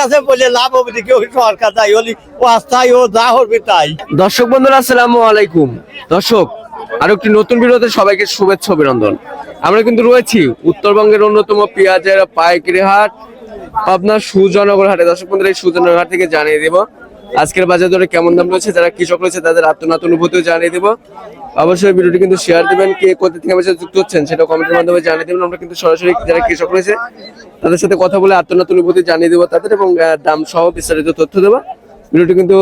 কাছে বলে লাভ হবে কেউ সরকার তাই হলি ও আস্থায়, ও যা হবে তাই। দর্শক বন্ধুরা, আসসালামু আলাইকুম। দর্শক, আরও একটি নতুন ভিডিওতে সবাইকে শুভেচ্ছা, অভিনন্দন। আমরা কিন্তু রয়েছি উত্তরবঙ্গের অন্যতম পেঁয়াজের পাইকারি হাট আপনার সুজনগর হাটে। দর্শক বন্ধুরা, এই সুজনগর হাট থেকে জানিয়ে দেব আজকের বাজার দরে কেমন দাম রয়েছে যারা কৃষক রয়েছে তাদের আত্মনাত অনুভূতিও জানিয়ে দেবো। অবশ্যই ভিডিওটি কিন্তু শেয়ার দিবেন কে কোথা থেকে আমার সাথে যুক্ত হচ্ছেন সেটা কমেন্টের মাধ্যমে জানিয়ে দেবেন। আমরা কিন্তু সরাসরি যারা কৃষক রয়েছে তাদের সাথে কথা বলে আত্মনাত অনুভূতি জানিয়ে দেবো তাদের এবং দাম সহ বিস্তারিত তথ্য দেবো। ভিডিওটি কিন্তু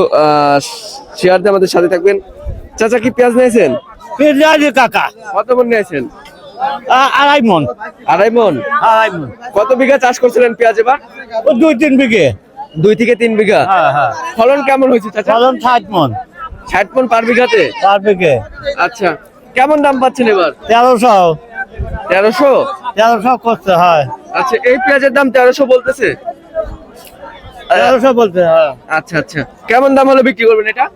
শেয়ার দিয়ে আমাদের সাথে থাকবেন। চাচা কি পেঁয়াজ নিয়েছেন? কাকা। কত মন নিয়েছেন? আ- আড়াই মন। আড়াই মন? আড়াই মন। কত বিঘা চাষ করছিলেন পেঁয়াজ এবার? ও দুই তিন বিঘে। দুই থেকে তিন বিঘা? হ্যাঁ হ্যাঁ। ফলন কেমন হয়েছে চাচা? ফলন ষাট মন। ষাট মন পার বিঘাতে? চার বিঘে। আচ্ছা। কেমন দাম পাচ্ছেন এবার? তেরোশো। তেরোশো? তেরোশো করতে হয়। আচ্ছা এই পেঁয়াজের দাম তেরোশো বলতেছে? তেরোশো বলতে আচ্ছা আচ্ছা। কেমন দাম হলে বিক্রি করবেন এটা?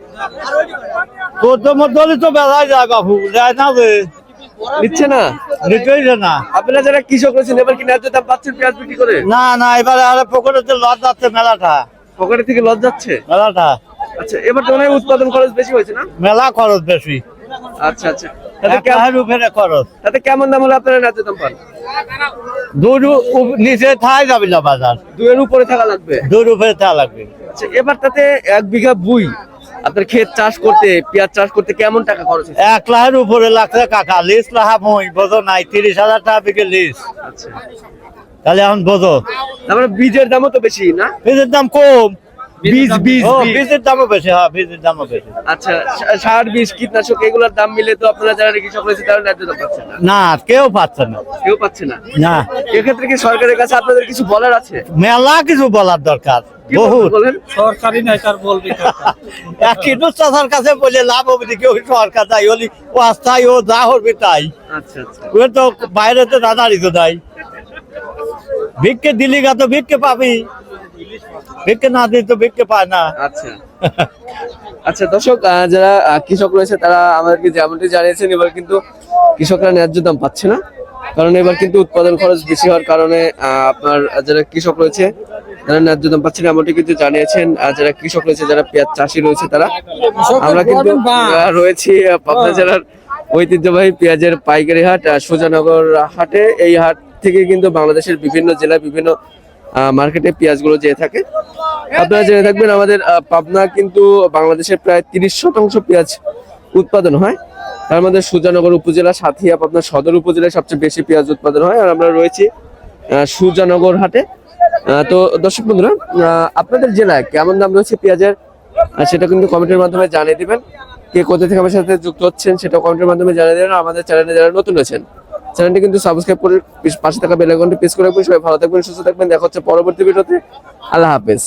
মধ্যে তো যায় বাবু যায় না যে নিচ্ছে না? নিতেই না। আপনারা যারা কৃষক রয়েছেন এবার কি ন্যায্য দাম পাচ্ছেন পেঁয়াজ বিক্রি করে? না না এবারে আরে পুকুরেতে লজ যাচ্ছে মেলাটা। পকেটে থেকে লস যাচ্ছে? মেলাটা। আচ্ছা এবার তো উৎপাদন খরচ বেশি হয়েছে না? মেলা খরচ বেশি। আচ্ছা আচ্ছা। তাতে কেমন- উপরে খরচ। তাতে কেমন দাম হলে আপনারা ন্যায্য দাম পান? নিচে থাই যাবে না বাজার। দুয়ের উপরে থাকা লাগবে? দুধ উপরে তা লাগবে। আচ্ছা এবার তাতে এক বিঘা বুই আপনার ক্ষেত চাষ করতে পেঁয়াজ চাষ করতে কেমন টাকা খরচ হয়েছে? এক লাখের উপরে লাগছে কাকা। লিস লাহা মই বোঝো নাই তিরিশ হাজার টাকা বিকে লিস আচ্ছা। তাহলে এখন বোঝো। তারপরে বীজের দামও তো বেশি না? বীজের দাম কম। বীজ বীজ বীজের দামও বেশি হ্যাঁ বীজের দামও বেশি। আচ্ছা সার বীজ কীটনাশক এগুলোর দাম মিলে তো আপনারা যারা কৃষক রয়েছে তারা ন্যায্য দাম পাচ্ছেন না। না কেউ পাচ্ছে না। কেউ পাচ্ছে না? না। এক্ষেত্রে কি সরকারের কাছে আপনাদের কিছু বলার আছে? মেলা কিছু বলার দরকার কি বহুত। সরকারি নাই তার বলবি এক কিলো চাষার কাছে বলে লাভ হবে ওই সরকার তাই হলি ও আস্থায় ও যা হবে তাই। আচ্ছা আচ্ছা। ও তো বাইরে তো দাদারই তো তাই ভিক্ষে দিলি গা তো ভিক্ষে পাবি। ভিক্ষে না দিই তো ভিক্ষে পায় না। আচ্ছা। আচ্ছা দর্শক যারা কৃষক রয়েছে তারা আমাদেরকে যেমনটি জানিয়েছেন এবার কিন্তু কৃষকরা ন্যায্য দাম পাচ্ছে না। কারণ এবার কিন্তু উৎপাদন খরচ বেশি হওয়ার কারণে আপনার যারা কৃষক রয়েছে তারা ন্যায্য দাম পাচ্ছে না এমনটি কিন্তু জানিয়েছেন। আর যারা কৃষক রয়েছে যারা পেঁয়াজ চাষি রয়েছে তারা আমরা কিন্তু আহ, রয়েছি পাবনা জেলার ঐতিহ্যবাহী পেঁয়াজের পাইকারি হাট সুজানগর হাটে। এই হাট থেকে কিন্তু বাংলাদেশের বিভিন্ন জেলায় বিভিন্ন মার্কেটে পেঁয়াজগুলো যেয়ে থাকে। আপনারা জেনে থাকবেন, আমাদের পাবনা কিন্তু বাংলাদেশের প্রায় তিরিশ শতাংশ পেঁয়াজ উৎপাদন হয়। তার মধ্যে সুজানগর উপজেলা, সাথিয়া পাবনা সদর উপজেলায় সবচেয়ে বেশি পেঁয়াজ উৎপাদন হয়। আর আমরা রয়েছি সুজানগর হাটে। তো দর্শক বন্ধুরা আপনাদের জেলায় কেমন দাম রয়েছে পেঁয়াজের? সেটা কিন্তু কমেন্টের মাধ্যমে জানিয়ে দিবেন। কে কোথা থেকে আমার সাথে যুক্ত হচ্ছেন সেটা কমেন্টের মাধ্যমে জানিয়ে দেবেন। আমাদের চ্যানেলে যারা নতুন রয়েছেন চ্যানেলটি কিন্তু সাবস্ক্রাইব করে পাশে থাকা বেল আইকনটি প্রেস করে রাখবেন। সবাই ভালো থাকবেন, সুস্থ থাকবেন। দেখা হচ্ছে পরবর্তী ভিডিওতে। আল্লাহ হাফেজ।